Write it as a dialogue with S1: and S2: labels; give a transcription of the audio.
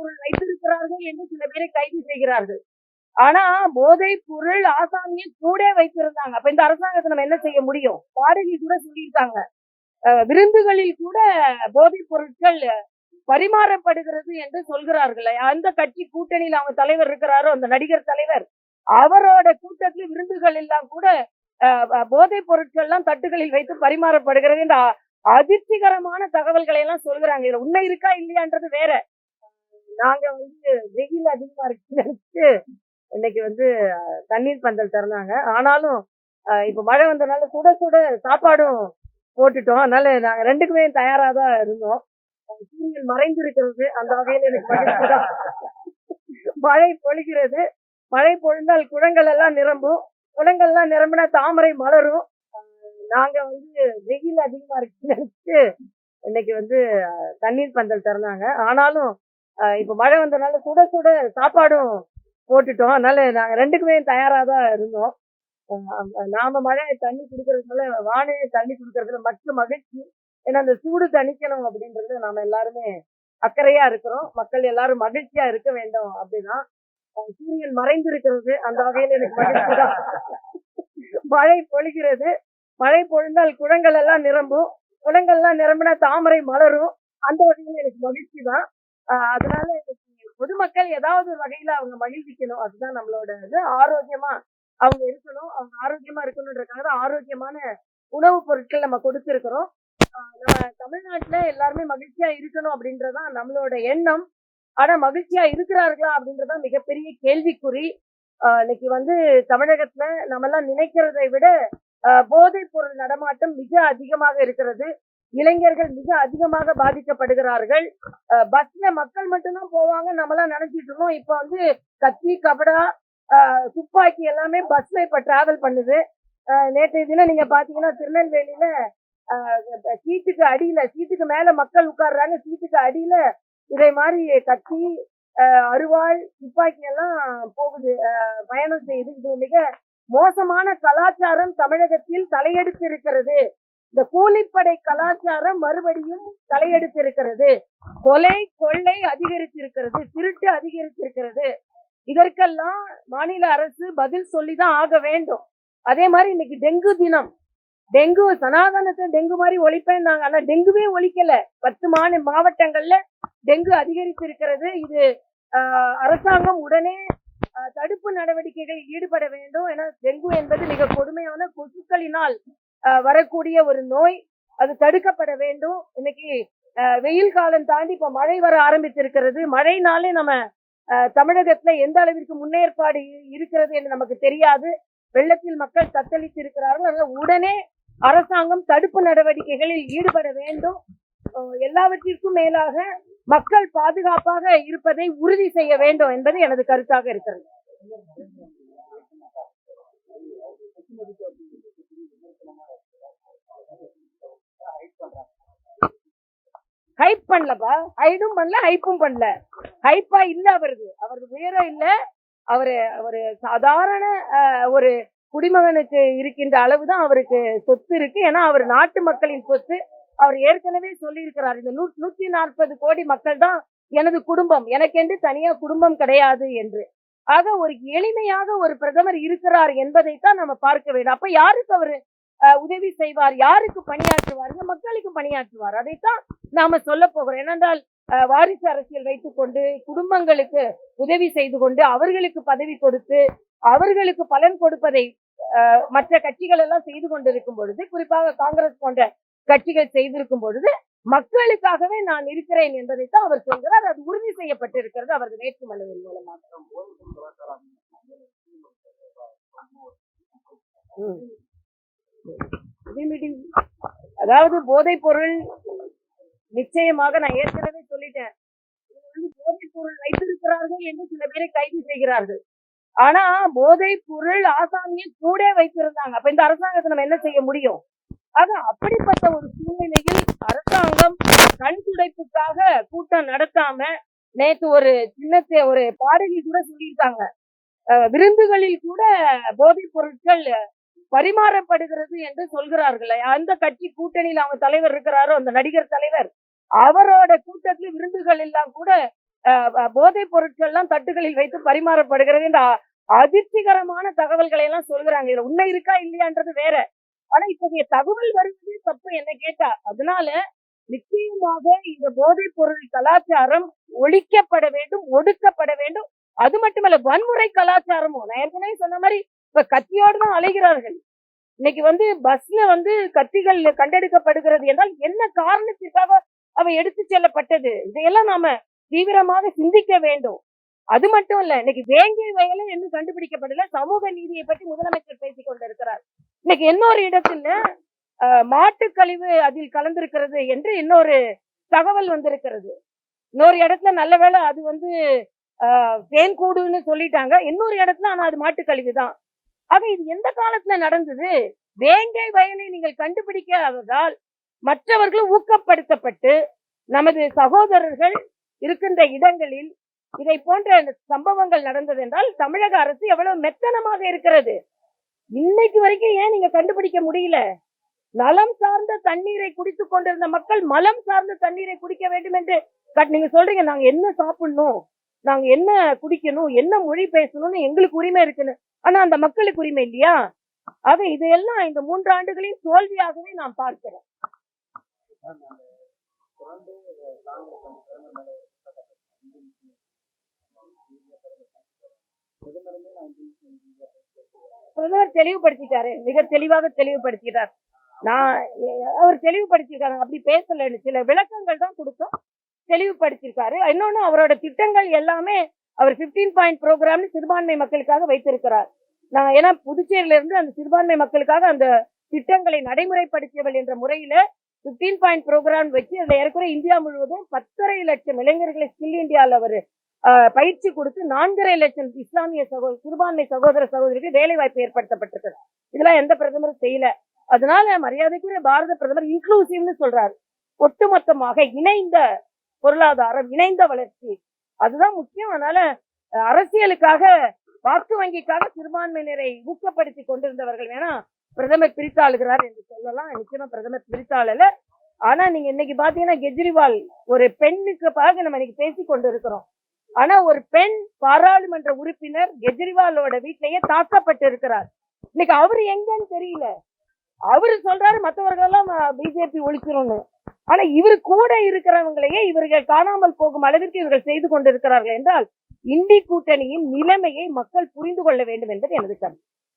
S1: பொருள் வைத்திருக்கிறார்கள் என்று சில பேரை கைது செய்கிறார்கள். ஆனா போதை பொருள் ஆசாமியை கூட வைத்திருந்தாங்க. அப்ப இந்த அரசாங்கத்தை நம்ம என்ன செய்ய முடியும்? பாடகி கூட சொல்லியிருக்காங்க. அஹ் விருந்துகளில் கூட போதைப் பொருட்கள் பரிமாறப்படுகிறது என்று சொல்கிறார்கள். அந்த கட்சி கூட்டணியில் அவங்க தலைவர் இருக்கிறாரோ அந்த நடிகர் தலைவர் அவரோட கூட்டத்தில் விருந்துகள் எல்லாம் கூட போதைப் பொருட்கள் எல்லாம் தட்டுகளில் வைத்து பரிமாறப்படுகிறது. என்ற அதிர்ச்சிகரமான தகவல்களை எல்லாம் சொல்கிறாங்க. இதுல உண்மை இருக்கா இல்லையான்றது வேற. நாங்க வந்து வெயில் அதிகமா இருக்குன்னு இன்னைக்கு வந்து தண்ணீர் பந்தல் திறந்தாங்க. ஆனாலும் இப்ப மழை வந்தனால சுட சுட சாப்பாடும் போட்டுட்டோம். அதனால நாங்க ரெண்டுக்குமே தயாரா தான் இருந்தோம் சூரியன் மறைந்திருக்கிறது அந்த வகையில் எனக்கு மழை பொழிகிறது. மழை பொழிந்தால் குளங்கள் எல்லாம் நிரம்பும். குளங்கள் எல்லாம் நிரம்பினா தாமரை மலரும். நாங்க வந்து வெயில் அதிகமா இருக்குன்னு இன்னைக்கு வந்து தண்ணீர் பந்தல் திறந்தாங்க. ஆனாலும் இப்போ மழை வந்தனால சுட சுட சாப்பாடும் போட்டுட்டோம். அதனால நாங்கள் ரெண்டுக்குமே தயாராக தான் இருந்தோம் நாம மழை தண்ணி கொடுக்கறதுனால வானிலை தண்ணி கொடுக்கறதுல மற்ற மகிழ்ச்சி. ஏன்னா அந்த சூடு தணிக்கணும் அப்படின்றது நாம எல்லாருமே அக்கறையா இருக்கிறோம். மக்கள் எல்லாரும் மகிழ்ச்சியா இருக்க வேண்டும் அப்படின்னா சூரியன் மறைந்திருக்கிறது அந்த வகையில் எனக்கு மகிழ்ச்சி தான். மழை பொழிகிறது. மழை பொழிந்தால் குளங்கள் எல்லாம் நிரம்பும். குளங்கள்லாம் நிரம்பினா தாமரை மலரும். அந்த வகையில் எனக்கு மகிழ்ச்சி தான். அதனால பொதுமக்கள் ஏதாவது ஒரு வகையில அவங்க மகிழ்விக்கணும். அதுதான் நம்மளோட இது. ஆரோக்கியமா அவங்க இருக்கணும். அவங்க ஆரோக்கியமா இருக்கணுன்றதுக்காக தான் ஆரோக்கியமான உணவுப் பொருட்கள் நம்ம கொடுத்துருக்குறோம். நம்ம தமிழ்நாட்டுல எல்லாருமே மகிழ்ச்சியா இருக்கணும் அப்படின்றதான் நம்மளோட எண்ணம். ஆனா மகிழ்ச்சியா இருக்கிறார்களா அப்படின்றதான் மிகப்பெரிய கேள்விக்குறி. இன்னைக்கு வந்து தமிழகத்துல நம்ம எல்லாம் நினைக்கிறதை விட போதைப் பொருள் நடமாட்டம் மிக அதிகமாக இருக்கிறது. இளைஞர்கள் மிக அதிகமாக பாதிக்கப்படுகிறார்கள். பஸ்ல மக்கள் மட்டும்தான் போவாங்க. நம்மளாம் நினைச்சிட்டு இருந்தோம் இப்ப வந்து கத்தி கபடா துப்பாக்கி எல்லாமே பஸ்ல இப்ப டிராவல் பண்ணுது. நேற்றைய தினம் நீங்க பாத்தீங்கன்னா திருநெல்வேலியில சீட்டுக்கு அடியில சீட்டுக்கு மேல மக்கள் உட்கார்றாங்க. சீட்டுக்கு அடியில இதே மாதிரி கத்தி ஆஹ் அருவாள் துப்பாக்கி எல்லாம் போகுது. பயணம் செய்யுது இது மிக மோசமான கலாச்சாரம் தமிழகத்தில் தலையெடுத்து இருக்கிறது. இந்த கூலிப்படை கலாச்சாரம் மறுபடியும் தலையெடுத்திருக்கிறது. கொலை கொள்ளை அதிகரித்திருக்கிறது திருட்டு அதிகரித்திருக்கிறது. இதற்கெல்லாம் மாநில அரசு பதில் சொல்லிதான் ஆக வேண்டும். அதே மாதிரி இன்னைக்கு டெங்கு தினம். டெங்கு சனாதனத்தை டெங்கு மாதிரி ஒழிப்பேன்னாங்க. ஆனா டெங்குவே ஒழிக்கல. பத்து மாநில மாவட்டங்கள்ல டெங்கு அதிகரித்திருக்கிறது. இது ஆஹ், அரசாங்கம் உடனே ஆஹ், தடுப்பு நடவடிக்கைகளில் ஈடுபட வேண்டும். ஏன்னா டெங்கு என்பது மிக கொடுமையான கொசுக்களினால் வரக்கூடிய ஒரு நோய் அது தடுக்கப்பட வேண்டும். இன்னைக்கு வெயில் காலம் தாண்டி இப்போ மழை வர ஆரம்பித்திருக்கிறது. மழைனாலே நம்ம தமிழகத்துல எந்த அளவிற்கு முன்னேற்பாடு இருக்கிறது என்று நமக்கு தெரியாது. வெள்ளத்தில் மக்கள் தத்தளித்து இருக்கிறார்கள் அதனால உடனே அரசாங்கம் தடுப்பு நடவடிக்கைகளில் ஈடுபட வேண்டும். எல்லாவற்றிற்கும் மேலாக மக்கள் பாதுகாப்பாக இருப்பதை உறுதி செய்ய வேண்டும் என்பது எனது கருத்தாக இருக்கிறது. ஹைப் பண்ணலப்பா. ஹைடும் பண்ணல ஹைப்பும் பண்ணல. ஹைப்பா இல்ல அவருக்கு அவருக்கு உயரம் இல்ல. அவரு ஒரு சாதாரண ஒரு குடிமகனுக்கு இருக்கின்ற அளவு தான் அவருக்கு சொத்து இருக்கு. ஏன்னா அவர் நாட்டு மக்களின் சொத்து. அவர் ஏற்கனவே சொல்லியிருக்கிறார். இந்த நூ நூத்தி நாற்பது கோடி மக்கள் தான் எனது குடும்பம். எனக்கென்று தனியா குடும்பம் கிடையாது என்று. ஆக ஒரு எளிமையாக ஒரு பிரதமர் இருக்கிறார் என்பதைத்தான் நம்ம பார்க்க வேண்டும். அப்ப யாருக்கு அவரு உதவி செய்வார்? யாருக்கு பணியாற்றுவார்? இந்த மக்களுக்கு பணியாற்றுவார். அதைத்தான் நாம சொல்ல போகிறோம். ஏனென்றால் வாரிசு அரசியல் வைத்துக்கொண்டு குடும்பங்களுக்கு உதவி செய்து கொண்டு அவர்களுக்கு பதவி கொடுத்து அவர்களுக்கு பலன் கொடுப்பதை மற்ற கட்சிகள் எல்லாம் செய்து கொண்டிருக்கும் பொழுது குறிப்பாக காங்கிரஸ் போன்ற கட்சிகள் செய்திருக்கும் பொழுது மக்களுக்காகவே நான் இருக்கிறேன் என்பதைத்தான் அவர் சொல்கிறார். அது உறுதி செய்யப்பட்டிருக்கிறது. அவரது வேட்புமனுவின் மூலமாக. அதாவது போதைப் பொருள் நிச்சயமாக நான் ஏற்கனவே சொல்லிட்டேன். வந்து போதைப் பொருள் வைத்திருக்கிறார்கள் என்று சில பேரை கைது செய்கிறார்கள். ஆனா போதைப் பொருள் ஆசாமியை கூட வைத்திருந்தாங்க. அப்ப இந்த அரசாங்கத்தை நம்ம என்ன செய்ய முடியும்? ஆக அப்படிப்பட்ட ஒரு சூழ்நிலையில் அரசாங்கம் கண் துடைப்புக்காக கூட்டம் நடத்தாம நேற்று ஒரு சின்னத்தை ஒரு பாடகி கூட சொல்லியிருக்காங்க. விருந்துகளில் கூட போதைப் பொருட்கள் பரிமாறப்படுகிறது என்று சொல்கிறார்கள். அந்த கட்சி கூட்டணியில் அவங்க தலைவர் இருக்கிறாரோ அந்த நடிகர் தலைவர் அவரோட கூட்டத்தில் விருந்துகள் எல்லாம் கூட போதைப் பொருட்கள் எல்லாம் தட்டுகளில் வைத்து பரிமாறப்படுகிறது என்ற அதிர்ச்சிகரமான தகவல்களை எல்லாம் சொல்கிறாங்க. இதுல உண்மை இருக்கா இல்லையான்றது வேற. ஆனா இத்தகைய தகவல் வருவது தப்பு என்ன கேட்டா. அதனால நிச்சயமாக இந்த போதைப் பொருள் கலாச்சாரம் ஒழிக்கப்பட வேண்டும் ஒடுக்கப்பட வேண்டும். அது மட்டுமல்ல வன்முறை கலாச்சாரமும். நான் ஏற்கனவே சொன்ன மாதிரி இப்ப கத்தியோடு தான் அலைகிறார்கள். இன்னைக்கு வந்து பஸ்ல வந்து கத்திகள் கண்டெடுக்கப்படுகிறது என்றால் என்ன காரணத்திற்காக அவை எடுத்து செல்லப்பட்டது? இதையெல்லாம் நாம தீவிரமாக சிந்திக்க வேண்டும். அது மட்டும் இல்ல இன்னைக்கு வேங்கை வயலை இன்னும் கண்டுபிடிக்கப்படல சமூக நீதியை பற்றி முதலமைச்சர் பேசிக் கொண்டிருக்கிறார். இன்னைக்கு இன்னொரு இடத்துல மாட்டு கழிவு அதில் கலந்திருக்கிறது என்று இன்னொரு தகவல் வந்திருக்கிறது. இன்னொரு இடத்துல நல்ல வேலை அது வந்து ஆஹ், தேன் கூடுன்னு சொல்லிட்டாங்க. இன்னொரு இடத்துல ஆனா அது மாட்டுக் கழிவு தான். அப்ப இது எந்த காலத்துல நடந்தது? வேங்கை வயலை நீங்கள் கண்டுபிடிக்காததால் மற்றவர்களும் ஊக்கப்படுத்தப்பட்டு நமது சகோதரர்கள் இருக்கின்ற இடங்களில் இதை போன்ற சம்பவங்கள் நடந்தது என்றால் தமிழக அரசு எவ்வளவு மெத்தனமாக இருக்கிறது? இன்னைக்கு வரைக்கும் ஏன் நீங்க கண்டுபிடிக்க முடியல? நலம் சார்ந்த தண்ணீரை குடித்துக் கொண்டிருந்த மக்கள் மலம் சார்ந்த தண்ணீரை குடிக்க வேண்டும் என்று கட்- நீங்க சொல்றீங்க நாங்க என்ன சாப்பிடணும்? நாங்க என்ன குடிக்கணும்? என்ன மொழி பேசணும்னு எங்களுக்கு உரிமை இருக்குன்னு. ஆனா அந்த மக்களுக்கு உரிமை இல்லையா? ஆக இதையெல்லாம் இந்த மூன்று ஆண்டுகளின் தோல்வியாகவே நான் பார்க்கிறேன் பிரதமர் தெளிவுபடுத்திட்டாரு. மிக தெளிவாக தெளிவுபடுத்திட்டார். நான் அவர் தெளிவுபடுத்தியிருக்காரு. அப்படி பேசலன்னு சில விளக்கங்கள் தான் கொடுத்தோம் தெளிவுபடுத்திருக்காரு இன்னொன்னு அவரோட திட்டங்கள் எல்லாமே அவர் 15 பாயிண்ட் ப்ரோக்ராம்னு சிறுபான்மை மக்களுக்காக வைத்திருக்கிறார். நான் ஏன்னா புதுச்சேரியில இருந்து அந்த சிறுபான்மை மக்களுக்காக அந்த திட்டங்களை நடைமுறைப்படுத்தியவள் என்ற முறையில 15 பாயிண்ட் ப்ரோக்ராம் வச்சு அந்த ஏற்கனவே இந்தியா முழுவதும் பத்தரை லட்சம் இளைஞர்களை ஸ்கில் இந்தியாவில் அவர் பயிற்சி கொடுத்து நான்கரை லட்சம் இஸ்லாமிய சகோ சிறுபான்மை சகோதர சகோதரிக்கு வேலை வாய்ப்பு ஏற்படுத்தப்பட்டிருக்கு இதெல்லாம் எந்த பிரதமரும் செய்யல. அதனால மரியாதைக்குரிய பாரத பிரதமர் இன்க்ளூசிவ்னு சொல்றாரு. ஒட்டுமொத்தமாக இணைந்த பொருளாதாரம் இணைந்த வளர்ச்சி அதுதான் முக்கியம். அதனால அரசியலுக்காக வாக்கு வங்கிக்காக சிறுபான்மையினரை ஊக்கப்படுத்தி கொண்டிருந்தவர்கள் வேணா பிரதமர் பிரித்தாளுகிறார் என்று சொல்லலாம். நிச்சயமா பிரதமர் பிரித்தாளல. ஆனா நீங்க இன்னைக்கு பாத்தீங்கன்னா கெஜ்ரிவால் ஒரு பெண்ணுக்கு பாக நம்ம இன்னைக்கு பேசி கொண்டு இருக்கிறோம் ஆனா ஒரு பெண் பாராளுமன்ற உறுப்பினர் கெஜ்ரிவாலோட வீட்டிலேயே தாக்கப்பட்டு இருக்கிறார் இன்னைக்கு அவரு எங்கன்னு தெரியல. அவரு சொல்றாரு மற்றவர்கள் எல்லாம் பிஜேபி ஒழிச்சிரும்னு. ஆனா இவர் கூட இருக்கிறவங்களையே இவர்கள் காணாமல் போகும் அளவிற்கு இவர்கள் செய்து கொண்டிருக்கிறார்கள் என்றால் இந்தி கூட்டணியின் நிலைமையை மக்கள் புரிந்து கொள்ள வேண்டும் என்பது எனது கருத்து.